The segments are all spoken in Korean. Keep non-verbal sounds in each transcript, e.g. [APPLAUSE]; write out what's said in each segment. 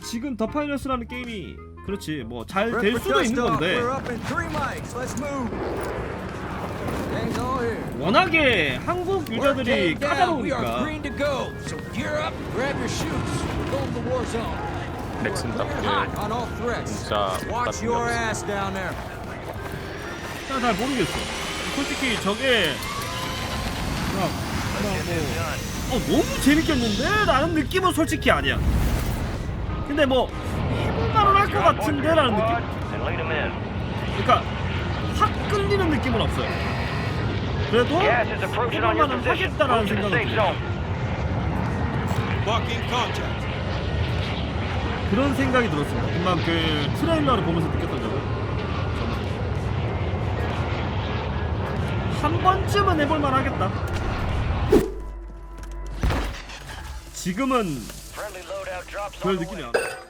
지금 더 파이너스라는 게임이 그렇지 뭐 잘 될 수도 있는. 건데. 워낙에 한국 유저들이 까다로우니까 all threats. 진짜 Watch 같은 your 게 없어. ass down there. 난잘 모르겠어 솔직히 저게 그냥 그냥 뭐 어, 너무 재밌겠는데? 라는 느낌은 솔직히 아니야 근데 뭐 해볼만은 할 것 같은데? 라는 느낌. 그러니까 확 끌리는 느낌은 없어요 그래도 해볼만은. 하겠다라는 생각은 safe 들어요. 그런 생각이 들었습니다 금방 그 트레일러를 보면서 느꼈던 점은 한 번쯤은 해볼만 하겠다 지금은 The 느낌이. 안 나.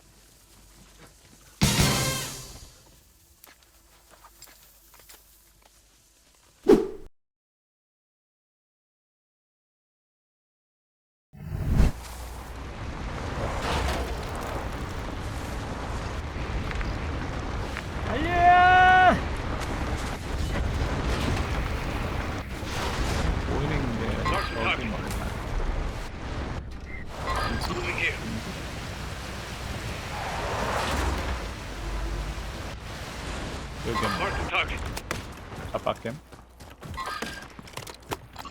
여기 뭐 Mark the target.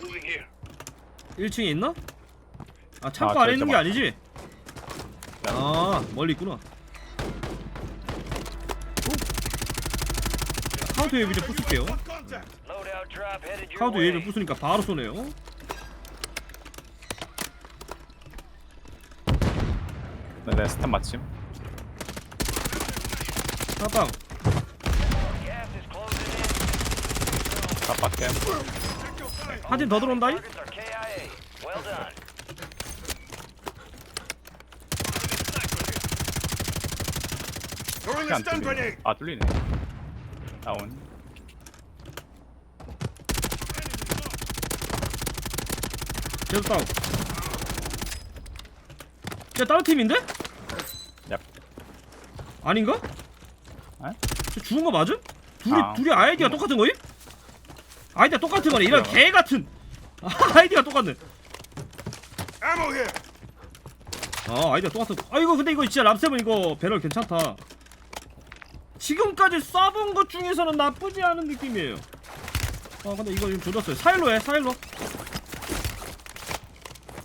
Moving here. 1층에 있나? 아 창고 아, 안에 있는 게 저기 아니지? 아 멀리 있구나 카운터 웨이브 좀 부술게요 Contact. Loadout drop headed your 카운터 way. 웨이브 부수니까 바로 쏘네요 네, 네 스탄 마침 사방 Gas is closing in. 잡박캠 한팀 더 들어온다잉? 안 뚫리네. 아 뚫리네 다운 계속 다운 쟤 다른 팀인데? 얍 아닌가? 에? 쟤 죽은 거 맞음? 둘이 아. 둘이 아이디가 똑같은 거임? 아이디가 똑같은 거네 이런. 개 같은. 아이디가 똑같네. Ammo here. 아 아이디가 똑같은 거. 아 이거 근데 이거 진짜 랍세븐 이거 배럴 괜찮다. 지금까지 쏴본 것 중에서는 나쁘지 않은 느낌이에요. 아 근데 이거 지금 조졌어요. 사일로 해 사일로.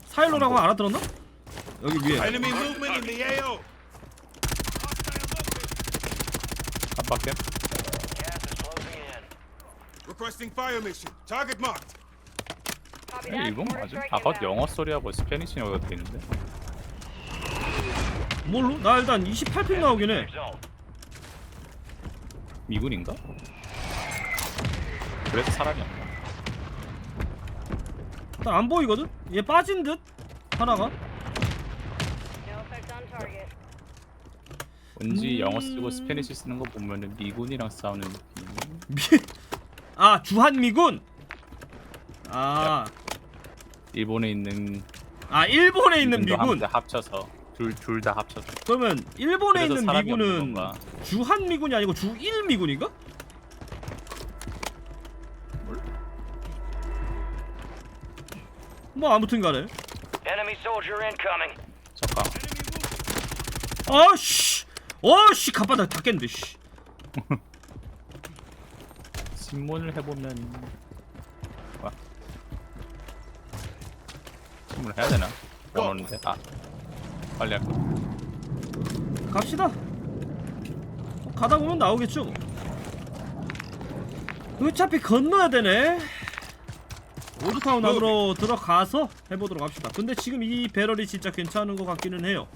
사일로라고 하면 알아들었나? 여기 위에. In the AO. 잡박캠 Gas is closing in. Requesting fire mission. Target marked. 이 이건? 아까 영어 소리하고 스페니쉬어가 돼 있는데 뭘로? 나 일단 28핀 나오긴 해. 미군인가? 그래서 사람이 없나? 일단 안 보이거든? 얘 빠진 듯? 하나가? No effect on target. 왠지 음. 영어 쓰고 스페니쉬 쓰는 거 보면은 미군이랑 싸우는 느낌 미... 아 주한미군? 아... 일본에 있는 아 일본에 있는 미군. 함께 합쳐서 둘 둘 다 합쳐서. 그러면 일본에 그래서 있는 사람이 없는 미군은 건가? 주한미군이 아니고 주일미군인가? 뭐 아무튼 간에. Enemy soldier incoming. 잠깐. 아씨. 어씨. 갑바다 다 깼는데 씨 [LAUGHS] 신문을 해보면 와. 신문을 해야 되나? 원오는데. 아. 빨리 할거 갑시다. 가다 보면 나오겠죠. 뭐. 어차피 건너야 되네. 오드타운 안으로 들어가서 해보도록 합시다. 근데 지금 이 배럴이 진짜 괜찮은 것 같기는 해요.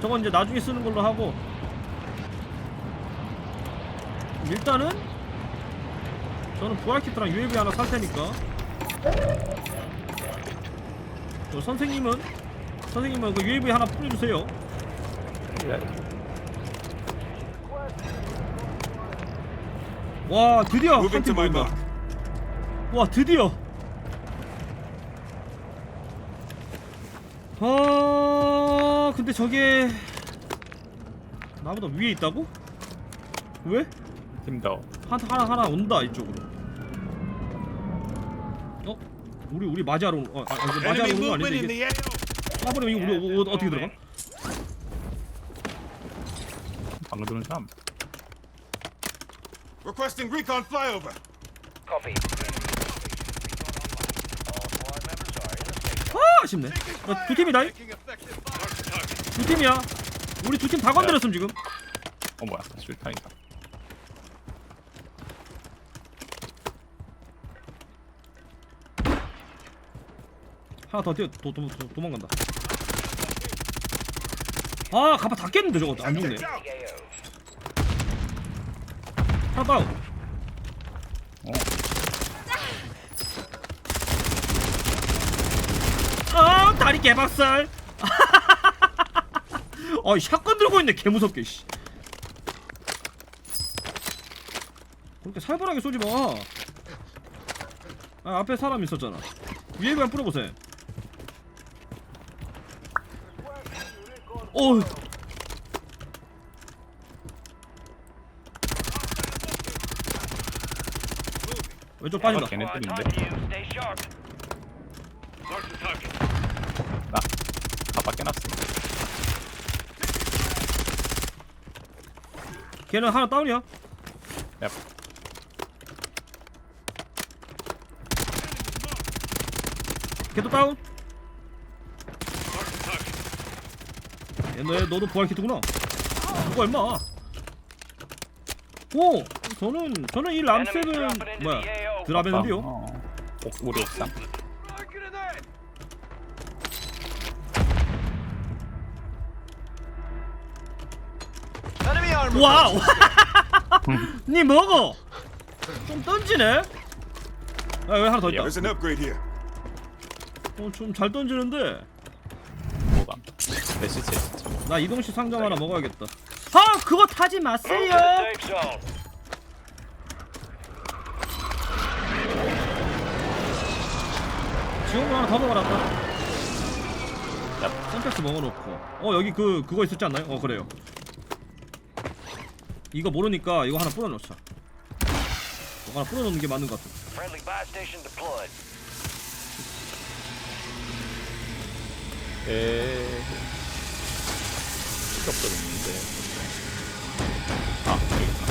저건 이제 나중에 쓰는 걸로 하고 일단은 저는 부활키트랑 UAV 하나 살 테니까 어, 선생님은 선생님은 그 UAV 하나 뿌려주세요 와 드디어 한팀 my 보인다 mark. 와 드디어 아어 근데 저게 나보다 위에 있다고? 왜? 팀더 하나 하나 하나 온다 이쪽으로. 어? 우리 우리 맞이하러 온- 어, 아, 아, 이거 맞이하러 Enemy 오는 거 movement 아닌데 이게? 까버리면 이거 우리 어, 어, 어떻게 들어가? 방금 들은 사람 Requesting recon flyover. Copy. 아 아쉽네. 어, 두 팀이다. 두 팀이야. 우리 두 팀 다 건드렸음 지금. 어 뭐야 실탄이다 하나 더 뛰어 도, 도, 도, 도망간다. 아 가파 다 깼는데 저거 안 죽네. 하나 다운. 어 아 다리 개박살. [LAUGHS] 어이 샷건 들고 있네 개 무섭게 씨. 그렇게 살벌하게 쏘지 마. 아 앞에 사람 있었잖아. 위에 그냥 뿌려보세요. 어. 왼쪽 빠진다. 걔네 sharp. 나 가빠 깨놨어 걔는 하나 다운이야. 야 걔도 다운. 얘너 너도 부활 키트구나. 누가 임마? 오, 저는 저는 이 람색은 뭐야 드라베는데요. 어, 옥- 우리 옥상. 와우. [LAUGHS] 니 먹어. 좀 던지네. 아왜 하나 더 있다. There's an upgrade here. 어 좀 잘 던지는데. 뭐가 메시지 진짜 나 이동식 상점 하나 먹어야겠다. 아 그거 타지 마세요. safe zone. 지원금 하나 더 먹어놨다. 야. 선택스 먹어놓고. 어 여기 그 그거 있었지 않나요? 어 그래요. 이거 모르니까 이거 하나 뿌려놓자. 이거 하나 뿌려놓는 게 맞는 것 같아. Friendly buy station deployed. 에 필요 없었는데 아 여기 있다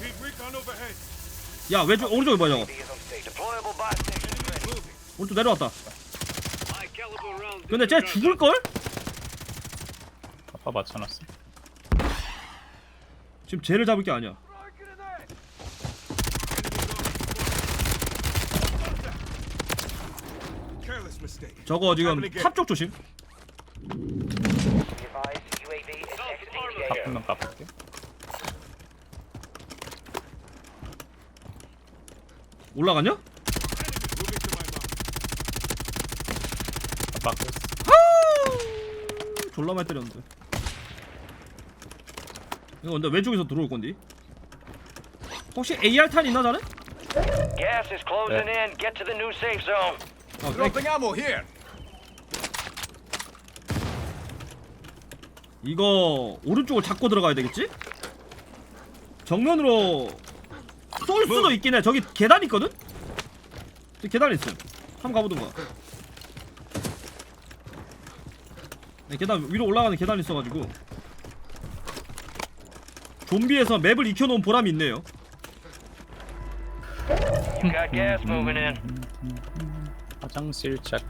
Need recon overhead. 야 왼쪽 오른쪽에 뭐야 저거? 오른쪽 내려왔다. 근데 쟤 죽을 걸? 가빠 맞춰놨어 지금 쟤를 잡을 게 아니야. 저거 지금 탑 쪽 조심. Be advised, UAV is exiting the AO. 한명 까볼게 올라갔냐? 가빠 졸라 많이 때렸는데. 이거 근데 왼쪽에서 들어올 건데. 혹시 AR 탄 있나 자네? Gas is closing in. Get to the new safe zone. 어, Dropping ammo here. 이거 오른쪽을 잡고 들어가야 되겠지? 정면으로 쏠 수도 있긴 해. 저기 계단 있거든? 저기 계단 있음. 한번 가보든가. 네, 계단 위로 올라가는 계단 있어가지고 좀비에서 맵을 익혀놓은 보람이 있네요. You got gas moving in. 화장실 체크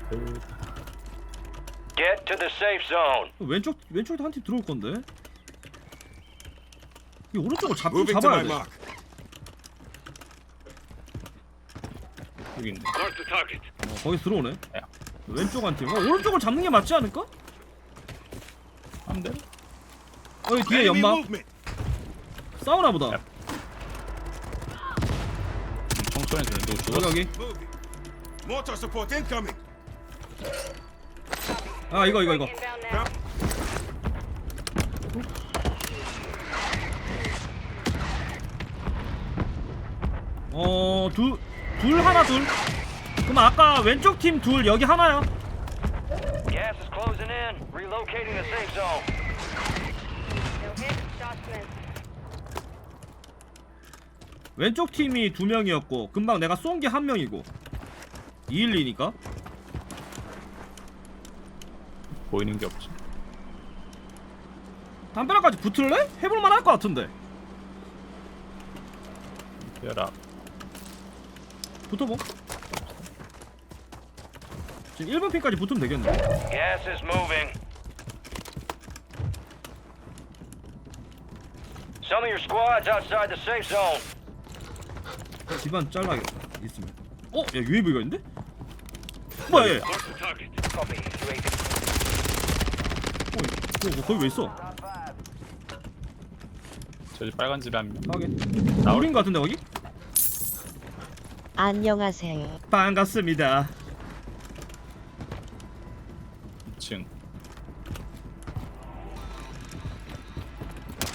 Get to the safe zone. 왼쪽 왼쪽에도 한 팀 들어올 건데. 이 오른쪽을 잡, Moving to 잡아야 돼. mark. 여기 있네 어, 거기서 들어오네. 야. 왼쪽 한 팀. 어, 오른쪽을 잡는 게 맞지 않을까? 안돼 어, 이 뒤에 연막 movement. 싸우나 보다. 야. 청소년 들누 여기 죽었어 여기. Moving. Mortar support incoming. 아 이거 이거 이거. Inbound now. 어둘 둘 하나 둘. 그럼 아까 왼쪽 팀 둘 여기 하나야. Relocating the safe zone. No hits, shots missed. 왼쪽 팀이 두 명이었고 금방 내가 쏜 게 한 명이고 212니까 보이는 게 없지 담벼락까지 붙을래? 해볼만 할 것 같은데 얘라 붙어보 지금 1번 핀까지 붙으면 되겠네 Gas is moving. Some of your squads outside the safe zone. 집안 잘라야겠다 있으면 어? 야 UAV가 있는데? 뭐야 얘 Copy. UAV. 어, 어, 거기 왜 있어? 저기 빨간 집에 한 명 하긴 나올 우린 것 같은데 거기? 안녕하세요. 반갑습니다 2층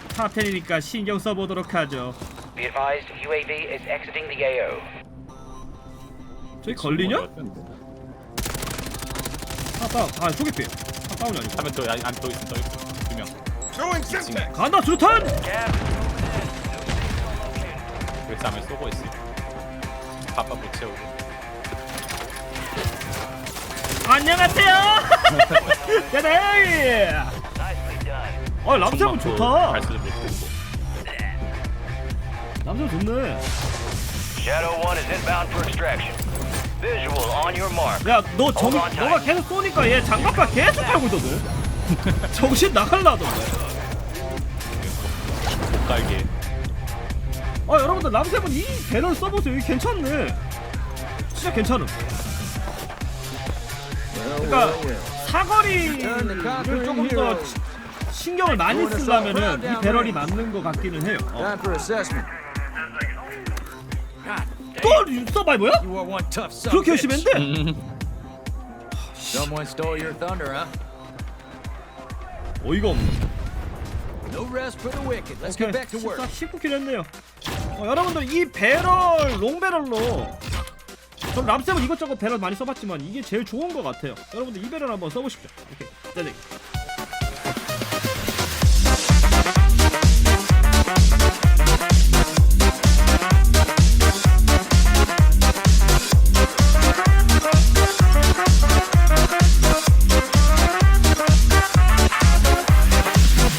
탑10이니까 신경 써보도록 하죠 Be advised, UAV is exiting the AO. 저기 걸리냐? 뭐 아빠 아 초계피 아 다운이 아니고 하면 또 안또 있어 또 있어 두명 Throwing Semtex! 간다! Gas. 여기서 하면 쏘고 있어 바빠 [LAUGHS] 못 채우고 안녕하세요! 야다이. 아 람쌤은 좋다. 발수도 못 보고. 람쌤 좋네. Shadow 1 is inbound for extraction. Visual on your mark. 야너 정 너가 계속 쏘니까 얘 장갑과 계속 하고 있거든. [LAUGHS] 정신 나갈라던데. 못 갈게 아 여러분들 람쌤은 이 배를 써보세요 이게 괜찮네 진짜 괜찮음 그러니까 사거리를 조금 더 시- 신경을 많이 쓰려면은 이 배럴이 맞는 것 같기는 해요 어. Time for assessment. 또 서바이버야? You are one tough son. 그렇게 열심히 bitch. 했는데? [LAUGHS] Someone stole your thunder, huh? 어이가 없네 오케이 get back to work. 14, 19킬 했네요. 어, 여러분들 이 배럴 롱배럴로. 전 람쌤은 이것저것 배럴 많이 써봤지만 이게 제일 좋은 것 같아요. 여러분들 이 배럴 한번 써보십시오. 오케이 네, 네.